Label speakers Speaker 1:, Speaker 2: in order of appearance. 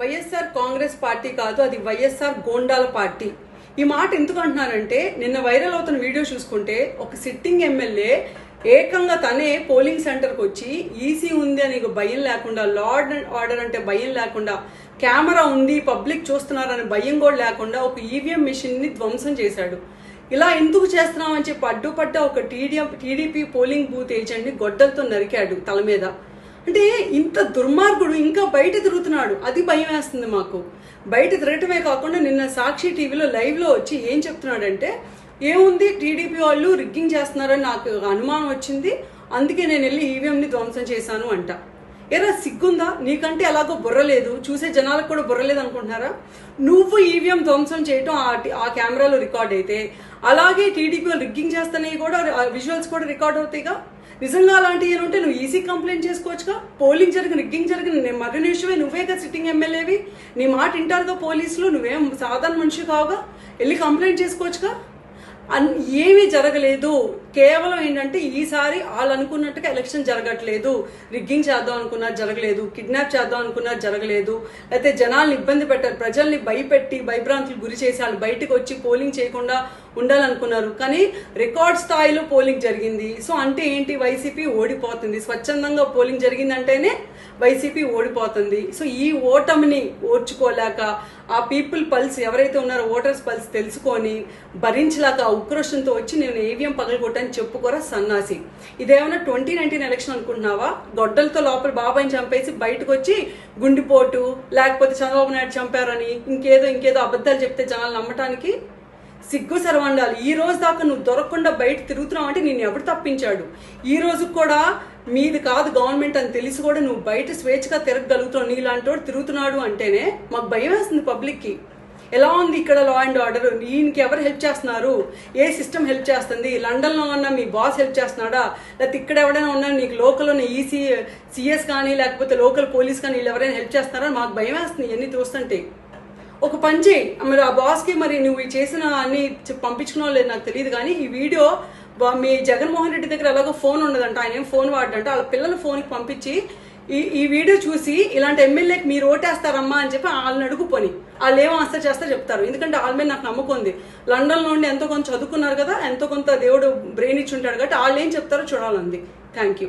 Speaker 1: YSR Congress party కాదు అది YSR గోండాల party. ఈ మాట ఎందుకు అంటున్నానంటే నిన్న వైరల్ అవుతున్న వీడియో చూసుకుంటే ఒక సిట్టింగ్ ఎమ్మెల్యే ఏకంగా తనే పోలింగ్ సెంటర్కి వచ్చి ఈసీ ఉంది అని భయం లేకుండా లార్డ్ అండ్ ఆర్డర్ అంటే భయం లేకుండా కెమెరా ఉంది పబ్లిక్ చూస్తున్నారని భయం కూడా లేకుండా ఒక ఈవీఎం మిషన్ని ధ్వంసం చేశాడు. ఇలా ఎందుకు చేస్తున్నామని చెప్పి అడ్డుపడ్డ ఒక టీడీఎం టీడీపీ పోలింగ్ బూత్ ఏజెంట్ని గొడ్డలతో నరికాడు తల మీద. అంటే ఇంత దుర్మార్గుడు ఇంకా బయట తిరుగుతున్నాడు. అది భయం వేస్తుంది మాకు. బయట తిరగటమే కాకుండా నిన్న సాక్షి టీవీలో లైవ్లో వచ్చి ఏం చెప్తున్నాడంటే ఏముంది? టీడీపీ వాళ్ళు రిగ్గింగ్ చేస్తున్నారని నాకు అనుమానం వచ్చింది. అందుకే నేను వెళ్ళి ఈవీఎంని ధ్వంసం చేశాను అంట. ఎరా సిగ్గుందా? నీకంటే ఎలాగో బుర్ర లేదు. చూసే జనాలకు కూడా బుర్రలేదు అనుకుంటున్నారా నువ్వు ఈవీఎం ధ్వంసం చేయటం ఆ ఆ కెమెరాలో రికార్డ్ అయితే అలాగే టీడీపీ వాళ్ళు రిగ్గింగ్ చేస్తానే కూడా విజువల్స్ కూడా రికార్డ్ అవుతాయిగా. నిజంగా అలాంటివి ఏమి ఉంటే నువ్వు ఈజీ కంప్లైంట్ చేసుకోవచ్చుగా. పోలింగ్ జరిగిన రిగ్గింగ్ జరిగిన నేను మరణ నువ్వే నువ్వేగా సిట్టింగ్ ఎమ్మెల్యేవి. నీ మాట వింటారుగా పోలీసులు నువ్వేం సాధారణ మనిషి కావుగా. వెళ్ళి కంప్లైంట్ చేసుకోవచ్చుగా. అన్ ఏమీ జరగలేదు. కేవలం ఏంటంటే ఈసారి వాళ్ళు అనుకున్నట్టుగా ఎలక్షన్ జరగట్లేదు. రిగ్గింగ్ చేద్దాం అనుకున్నా జరగలేదు. కిడ్నాప్ చేద్దాం అనుకున్నా జరగలేదు. అయితే జనాల్ని ఇబ్బంది పెట్టారు. ప్రజల్ని భయపెట్టి భయభ్రాంతులు గురి చేసి వాళ్ళు బయటకు వచ్చి పోలింగ్ చేయకుండా ఉండాలనుకున్నారు. కానీ రికార్డ్ స్థాయిలో పోలింగ్ జరిగింది. సో అంటే ఏంటి? వైసీపీ ఓడిపోతుంది. స్వచ్ఛందంగా పోలింగ్ జరిగిందంటేనే వైసీపీ ఓడిపోతుంది. సో ఈ ఓటమిని ఓర్చుకోలేక ఆ పీపుల్ పల్స్ ఎవరైతే ఉన్నారో ఓటర్స్ పల్స్ తెలుసుకొని భరించలేక ఉక్రోషంతో వచ్చి నేను ఏవిఎం పగలగొట్టని చెప్పుకోరా సన్నాసి. ఇదేమైనా ట్వంటీ నైన్టీన్ ఎలక్షన్ అనుకుంటున్నావా? గొడ్డలతో లోపల బాబాయిని చంపేసి బయటకు వచ్చి గుండిపోటు లేకపోతే చంద్రబాబు నాయుడు చంపారని ఇంకేదో ఇంకేదో అబద్ధాలు చెప్తే జనాలు నమ్మటానికి? సిగ్గు సర్వండాలి ఈ రోజు దాకా నువ్వు దొరకకుండా బయట తిరుగుతున్నావు అంటే నేను ఎవడు తప్పించాడు? ఈ రోజు కూడా మీది కాదు గవర్నమెంట్ అని తెలిసి కూడా నువ్వు బయట స్వేచ్ఛగా తిరగగలుగుతావు నీలాంటి వాడు తిరుగుతున్నాడు అంటేనే మాకు భయం వేస్తుంది పబ్లిక్కి. ఎలా ఉంది ఇక్కడ లా అండ్ ఆర్డర్ ఈయనకి ఎవరు హెల్ప్ చేస్తున్నారు? ఏ సిస్టమ్ హెల్ప్ చేస్తుంది? లండన్లో ఉన్న మీ బాస్ హెల్ప్ చేస్తున్నాడా? లేకపోతే ఇక్కడ ఎవరైనా ఉన్నా నీకు లోకల్ ఉన్న ఈసీ సిఎస్ కానీ లేకపోతే లోకల్ పోలీస్ కానీ వీళ్ళు ఎవరైనా హెల్ప్ చేస్తున్నారా? మాకు భయం వేస్తుంది ఇవన్నీ చూస్తుంటే. ఒక పని చేయి. మరి ఆ బాస్కి మరి నువ్వు చేసిన అన్ని పంపించుకున్నావు లేదు నాకు తెలియదు కానీ ఈ వీడియో మీ జగన్మోహన్ రెడ్డి దగ్గర ఎలాగో ఫోన్ ఉండదంట ఆయన ఏం ఫోన్ వాడంట వాళ్ళ పిల్లల ఫోన్కి పంపించి ఈ ఈ వీడియో చూసి ఇలాంటి ఎమ్మెల్యేకి మీరు ఓటేస్తారమ్మా అని చెప్పి వాళ్ళని అడుగుపోని వాళ్ళు ఏం ఆన్సర్ చేస్తారో చెప్తారు. ఎందుకంటే వాళ్ళ మీద నాకు నమ్మకం ఉంది. లండన్లో ఉండి ఎంతో కొంత చదువుకున్నారు కదా ఎంతో కొంత దేవుడు బ్రెయిన్ ఇచ్చి ఉంటాడు కాబట్టి వాళ్ళు ఏం చెప్తారో చూడాలంది. Thank you